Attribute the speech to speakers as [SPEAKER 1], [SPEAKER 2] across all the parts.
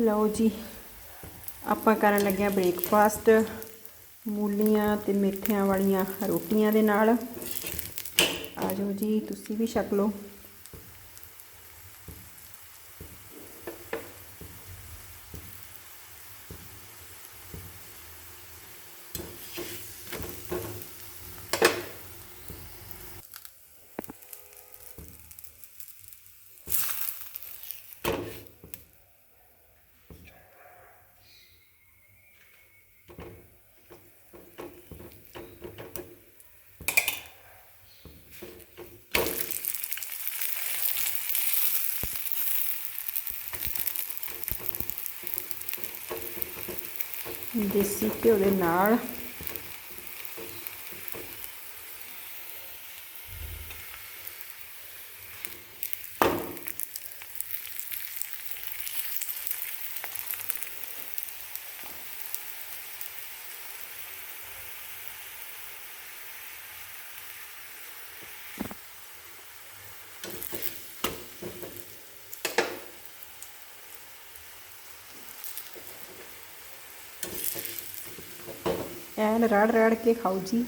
[SPEAKER 1] ਲਓ ਜੀ, ਆਪਾਂ ਕਰਨ ਲੱਗੇ ਆ ਬ੍ਰੇਕਫਾਸਟ ਮੂਲੀਆਂ ਤੇ ਮੇਥਿਆਂ ਵਾਲੀਆਂ ਰੋਟੀਆਂ ਦੇ ਨਾਲ। ਆ ਜਾਓ ਜੀ, ਤੁਸੀਂ ਵੀ ਛਕ ਲਓ। ਦੇਸੀ ਘਿਓ ਦੇ ਨਾਲ ਐਨ ਰੜ ਰੜ ਕੇ ਖਾਓ ਜੀ।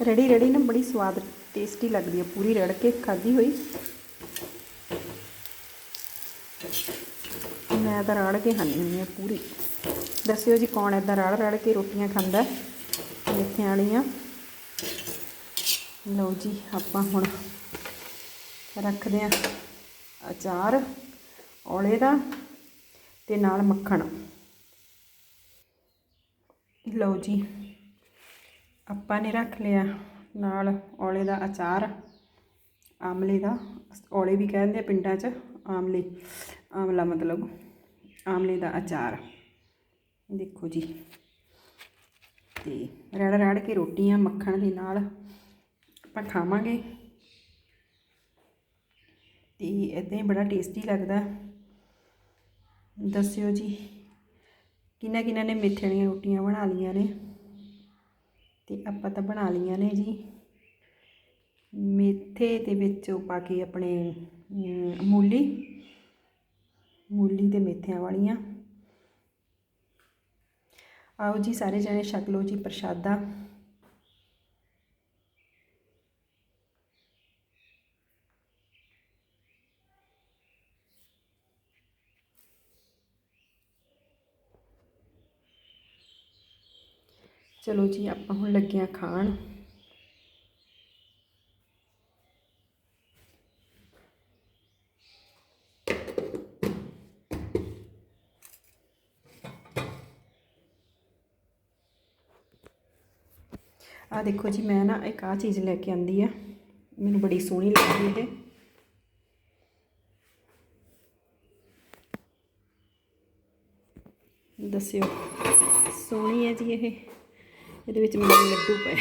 [SPEAKER 1] ਰੜੀ ਰੜੀ ਨਾ ਬੜੀ ਸਵਾਦ ਟੇਸਟੀ ਲੱਗਦੀ ਹੈ ਪੂਰੀ ਰੜ ਕੇ ਖਾਧੀ ਹੋਈ। ਮੈਂ ਤਾਂ ਰੜ ਕੇ ਖਾਂਦੀ ਹੁੰਦੀ ਹਾਂ ਪੂਰੀ। ਦੱਸਿਓ ਜੀ ਕੌਣ ਇਦਾਂ ਰੜ ਰੜ ਕੇ ਰੋਟੀਆਂ ਖਾਂਦਾ ਹੈ? ਮੇਥਿਆਂ ਵਾਲੀਆਂ ਲਓ ਜੀ, ਆਪਾਂ ਹੁਣ ਰੱਖਦੇ ਹਾਂ ਅਚਾਰ, ਔਲੇ ਦਾ ਤੇ ਨਾਲ ਮੱਖਣ। ਲਓ ਜੀ, ਆਪਾਂ ਨੇ ਰੱਖ ਲਿਆ ਨਾਲ ਔਲੇ ਦਾ ਅਚਾਰ, ਆਮਲੇ ਦਾ, ਔਲੇ ਵੀ ਕਹਿੰਦੇ ਆ ਪਿੰਡਾਂ 'ਚ, ਆਮਲੇ, ਆਮਲਾ ਮਤਲਬ, ਆਮਲੇ ਦਾ ਅਚਾਰ। ਦੇਖੋ ਜੀ, ਤੇ ਰੜ ਰੜ ਕੇ ਰੋਟੀਆਂ ਮੱਖਣ ਦੇ ਨਾਲ ਆਪਾਂ ਖਾਵਾਂਗੇ। ਤੇ ਇਦਾਂ ਹੀ ਬੜਾ ਟੇਸਟੀ ਲੱਗਦਾ। ਦੱਸਿਓ ਜੀ। ਕਿੰਨਾ ਕਿੰਨਾ ਨੇ ਮੇਥੇ ਵਾਲੀਆਂ ਰੋਟੀਆਂ ਬਣਾ ਲਈਆਂ ਨੇ। ਤੇ ਆਪਾਂ ਤਾਂ ਬਣਾ ਲਈਆਂ ਨੇ ਜੀ। ਮੇਥੇ ਦੇ ਵਿੱਚ ਉਹ ਪਾ ਕੇ ਆਪਣੇ ਮੂਲੀ। ਮੂਲੀ ਤੇ ਮੇਥਿਆਂ ਵਾਲੀਆਂ। ਆਓ ਜੀ, ਸਾਰੇ ਜਣੇ ਛਕ ਲਓ ਜੀ ਪ੍ਰਸ਼ਾਦਾ। ਚਲੋ ਜੀ, ਆਪਾਂ ਹੁਣ ਲੱਗੇ ਹਾਂ ਖਾਣ। ਆ ਦੇਖੋ ਜੀ, ਮੈਂ ਨਾ ਇੱਕ ਆ ਚੀਜ਼ ਲੈ ਕੇ ਆਂਦੀ ਆ। ਮੈਨੂੰ ਬੜੀ ਸੋਹਣੀ ਲੱਗੀ ਇਹ। ਦੱਸਿਓ, ਸੋਹਣੀ ਹੈ ਜੀ ਇਹ। ਇਹਦੇ ਵਿੱਚ ਮੈਨੂੰ ਲੱਡੂ ਪਾਇਆ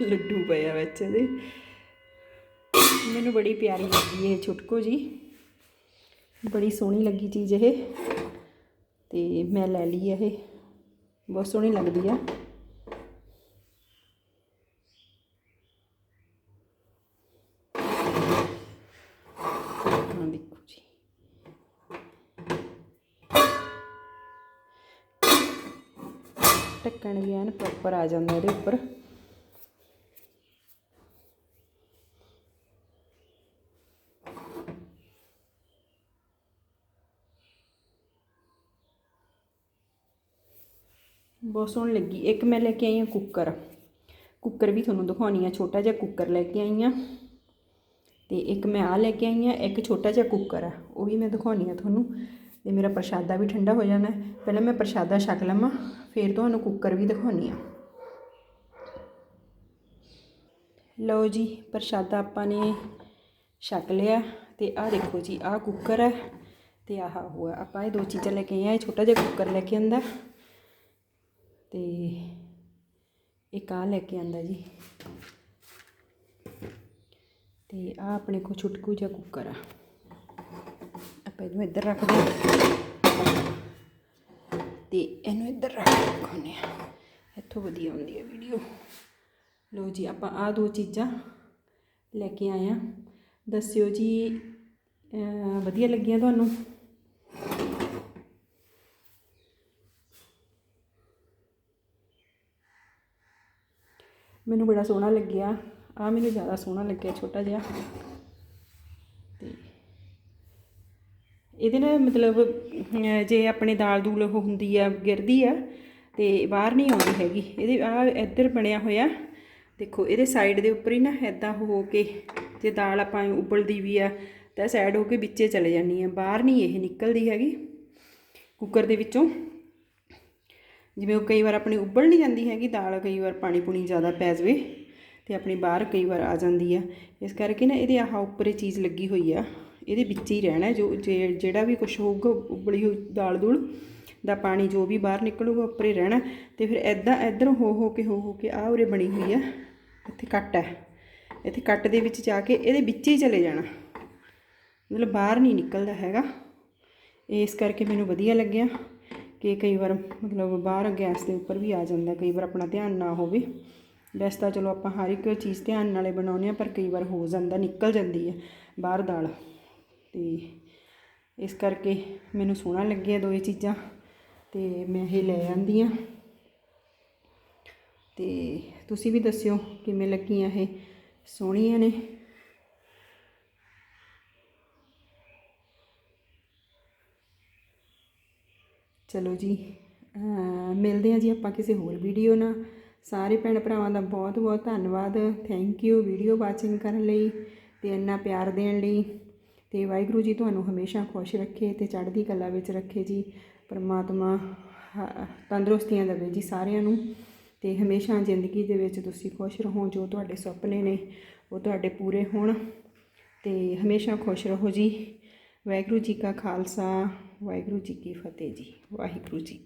[SPEAKER 1] ਲੱਡੂ ਪਾਇਆ ਵਿੱਚ ਇਹਦੇ। ਮੈਨੂੰ ਬੜੀ ਪਿਆਰੀ ਲੱਗੀ ਇਹ ਛੁਟਕੋ ਜੀ। ਬੜੀ ਸੋਹਣੀ ਲੱਗੀ ਚੀਜ਼ ਇਹ। ਤੇ ਮੈਂ ਲੈ ਲਈ ਇਹ। ਬਹੁਤ ਸੋਹਣੀ ਲੱਗਦੀ ਆ। ਢੱਕਣ ਵੀ ਐਨ ਪ੍ਰੋਪਰ ਆ ਜਾਂਦਾ ਇਹਦੇ ਉੱਪਰ। ਬਹੁਤ ਸੋਹਣੀ ਲੱਗੀ। ਇੱਕ ਮੈਂ ਲੈ ਕੇ ਆਈ ਹਾਂ ਕੁੱਕਰ ਕੁੱਕਰ ਵੀ ਤੁਹਾਨੂੰ ਦਿਖਾਉਣੀ ਆ, ਛੋਟਾ ਜਿਹਾ ਕੁੱਕਰ ਲੈ ਕੇ ਆਈ ਹਾਂ। ਤੇ ਇੱਕ ਮੈਂ ਆ ਲੈ ਕੇ ਆਈ ਹਾਂ, ਇੱਕ ਛੋਟਾ ਜਿਹਾ ਕੁੱਕਰ ਆ। ਉਹ ਵੀ ਮੈਂ ਦਿਖਾਉਣੀ ਆ ਤੁਹਾਨੂੰ। ਤੇ ਮੇਰਾ ਪ੍ਰਸ਼ਾਦਾ ਵੀ ਠੰਡਾ ਹੋ ਜਾਣਾ ਪਹਿਲਾਂ ਮੈਂ ਪ੍ਰਸ਼ਾਦਾ ਛਕ ਲਵਾਂ, ਫਿਰ ਤੁਹਾਨੂੰ ਕੁੱਕਰ ਵੀ ਦਿਖਾਉਣੀ ਆ ਲਓ ਜੀ, ਪ੍ਰਸ਼ਾਦਾ ਆਪਾਂ ਨੇ ਛਕ ਲਿਆ ਤੇ ਆਹ ਦੇਖੋ ਜੀ, ਆਹ ਕੁੱਕਰ ਹੈ ਤੇ ਆਹ ਹੋਇਆ ਆਪਾਂ ਇਹ ਦੋ ਚੀਜ਼ਾਂ ਲੈ ਕੇ ਆਏ ਆ ਇਹ ਛੋਟਾ ਜਿਹਾ ਕੁੱਕਰ ਲੈ ਕੇ ਆਂਦਾ। ਤੇ ਇੱਕ ਆਹ ਲੈ ਕੇ ਆਂਦਾ ਜੀ। ਤੇ ਆ ਆਪਣੇ ਕੋ ਛੁਟਕੂ ਜਿਹਾ ਕੁੱਕਰ ਆ। ਭਾਈ ਨੂੰ ਇੱਧਰ ਰੱਖ ਦੋ ਤੇ ਇਹਨੂੰ ਇੱਧਰ ਰੱਖ ਕੋਨੇ ਇੱਥੋਂ ਵਧੀਆ ਹੁੰਦੀ ਹੈ ਵੀਡੀਓ ਲੋ ਜੀ ਆਪਾਂ ਆ ਦੋ ਚੀਜ਼ਾਂ ਲੈ ਕੇ ਆਏ ਆ ਦੱਸਿਓ ਜੀ ਵਧੀਆ ਲੱਗੀਆਂ ਤੁਹਾਨੂੰ ਮੈਨੂੰ ਬੜਾ ਸੋਹਣਾ ਲੱਗਿਆ ਆ ਮੈਨੂੰ ਜ਼ਿਆਦਾ ਸੋਹਣਾ ਲੱਗਿਆ ਛੋਟਾ ਜਿਹਾ ਇਹਦੇ ਨਾਲ ਮਤਲਬ ਜੇ ਆਪਣੇ ਦਾਲ ਦੂਲ ਉਹ ਹੁੰਦੀ ਆ, ਗਿਰਦੀ ਆ, ਤੇ ਬਾਹਰ ਨਹੀਂ ਆਉਂਦੀ ਹੈਗੀ। ਇਹਦੇ ਆ ਇੱਧਰ ਬਣਿਆ ਹੋਇਆ। ਦੇਖੋ, ਇਹਦੇ ਸਾਈਡ ਦੇ ਉੱਪਰ ਹੀ ਨਾ ਐਦਾਂ ਹੋ ਕੇ ਜੇ ਦਾਲ ਆਪਾਂ ਉਬਲਦੀ ਵੀ ਆ, ਤਾਂ ਸਾਈਡ ਹੋ ਕੇ ਵਿੱਚੇ ਚਲੇ ਜਾਂਦੀ ਆ। ਬਾਹਰ ਨਹੀਂ ਇਹ ਨਿਕਲਦੀ ਹੈਗੀ ਕੁੱਕਰ ਦੇ ਵਿੱਚੋਂ। ਜਿਵੇਂ ਉਹ ਕਈ ਵਾਰ ਆਪਣੀ ਉਬਲ ਨਹੀਂ ਜਾਂਦੀ ਹੈਗੀ, ਦਾਲ ਕਈ ਵਾਰ ਪਾਣੀ ਪੂਣੀ ਜ਼ਿਆਦਾ ਪੈ ਜਾਵੇ ਤੇ ਆਪਣੀ ਬਾਹਰ ਕਈ ਵਾਰ ਆ ਜਾਂਦੀ ਆ। ਇਸ ਕਰਕੇ ਨਾ ਇਹਦੇ ਆਹ ਉੱਪਰ ਇਹ ਚੀਜ਼ ਲੱਗੀ ਹੋਈ ਆ। ਇਹਦੇ ਵਿੱਚ ਹੀ ਰਹਿਣਾ ਜੋ ਜੇ- ਜਿਹੜਾ ਵੀ ਕੁਝ ਹੋਊਗਾ, ਉਬਲੀ ਹੋਈ ਦਾਲ ਦੂਲ ਦਾ ਪਾਣੀ ਜੋ ਵੀ ਬਾਹਰ ਨਿਕਲੂਗਾ, ਉੱਪਰ ਹੀ ਰਹਿਣਾ ਤੇ ਫਿਰ ਐਦਾਂ ਇੱਧਰ ਹੋ ਹੋ ਕੇ, ਹੋ ਹੋ ਕੇ ਆ ਉਰੇ ਬਣੀ ਹੋਈ ਆ ਇੱਥੇ ਕੱਟ ਹੈ। ਇੱਥੇ ਕੱਟ ਦੇ ਵਿੱਚ ਜਾ ਕੇ ਇਹਦੇ ਵਿੱਚ ਹੀ ਚਲੇ ਜਾਣਾ। ਮਤਲਬ ਬਾਹਰ ਨਹੀਂ ਨਿਕਲਦਾ ਹੈਗਾ। ਇਸ ਕਰਕੇ ਮੈਨੂੰ ਵਧੀਆ ਲੱਗਿਆ ਕਿ ਕਈ ਵਾਰ ਮਤਲਬ ਬਾਹਰ ਗੈਸ ਦੇ ਉੱਪਰ ਵੀ ਆ ਜਾਂਦਾ, ਕਈ ਵਾਰ ਆਪਣਾ ਧਿਆਨ ਨਾ ਹੋਵੇ। ਵੈਸੇ ਤਾਂ ਚਲੋ ਆਪਾਂ ਹਰ ਇੱਕ ਚੀਜ਼ ਧਿਆਨ ਨਾਲੇ ਬਣਾਉਂਦੇ ਆ ਪਰ ਕਈ ਵਾਰ ਹੋ ਜਾਂਦਾ, ਨਿਕਲ ਜਾਂਦੀ ਹੈ ਬਾਹਰ ਦਾਲ। ਤੇ ਇਸ ਕਰਕੇ ਮੈਨੂੰ ਸੋਹਣਾ ਲੱਗਿਆ ਦੋਏ ਚੀਜ਼ਾਂ ਅਤੇ ਮੈਂ ਇਹ ਲੈ ਆਂਦੀ ਹਾਂ ਅਤੇ ਤੁਸੀਂ ਵੀ ਦੱਸਿਓ ਕਿਵੇਂ ਲੱਗੀਆਂ ਇਹ? ਸੋਹਣੀਆਂ ਨੇ। ਚਲੋ ਜੀ ਮਿਲਦੇ ਹਾਂ ਜੀ ਆਪਾਂ ਕਿਸੇ ਹੋਰ ਵੀਡੀਓ ਨਾਲ। ਸਾਰੇ ਭੈਣ ਭਰਾਵਾਂ ਦਾ ਬਹੁਤ ਬਹੁਤ ਧੰਨਵਾਦ। ਥੈਂਕ ਯੂ ਵੀਡੀਓ ਵਾਚਿੰਗ ਕਰਨ ਲਈ ਤੇ ਇੰਨਾ ਪਿਆਰ ਦੇਣ ਲਈ। ਤੇ ਵਾਹਿਗੁਰੂ ਜੀ ਤੁਹਾਨੂੰ ਹਮੇਸ਼ਾ ਖੁਸ਼ ਰੱਖੇ ਤੇ ਚੜ੍ਹਦੀ ਕਲਾ ਵਿੱਚ ਰੱਖੇ ਜੀ। ਪਰਮਾਤਮਾ ਹ- ਤੰਦਰੁਸਤੀਆਂ ਦੇਵੇ ਜੀ ਸਾਰਿਆਂ ਨੂੰ ਤੇ ਹਮੇਸ਼ਾ ਜ਼ਿੰਦਗੀ ਦੇ ਵਿੱਚ ਤੁਸੀਂ ਖੁਸ਼ ਰਹੋ, ਜੋ ਤੁਹਾਡੇ ਸੁਪਨੇ ਨੇ ਉਹ ਤੁਹਾਡੇ ਪੂਰੇ ਹੋਣ ਤੇ ਹਮੇਸ਼ਾ ਖੁਸ਼ ਰਹੋ ਜੀ। ਵਾਹਿਗੁਰੂ ਜੀ ਕਾ ਖਾਲਸਾ, ਵਾਹਿਗੁਰੂ ਜੀ ਕੀ ਫਤਿਹ ਜੀ, ਵਾਹਿਗੁਰੂ ਜੀ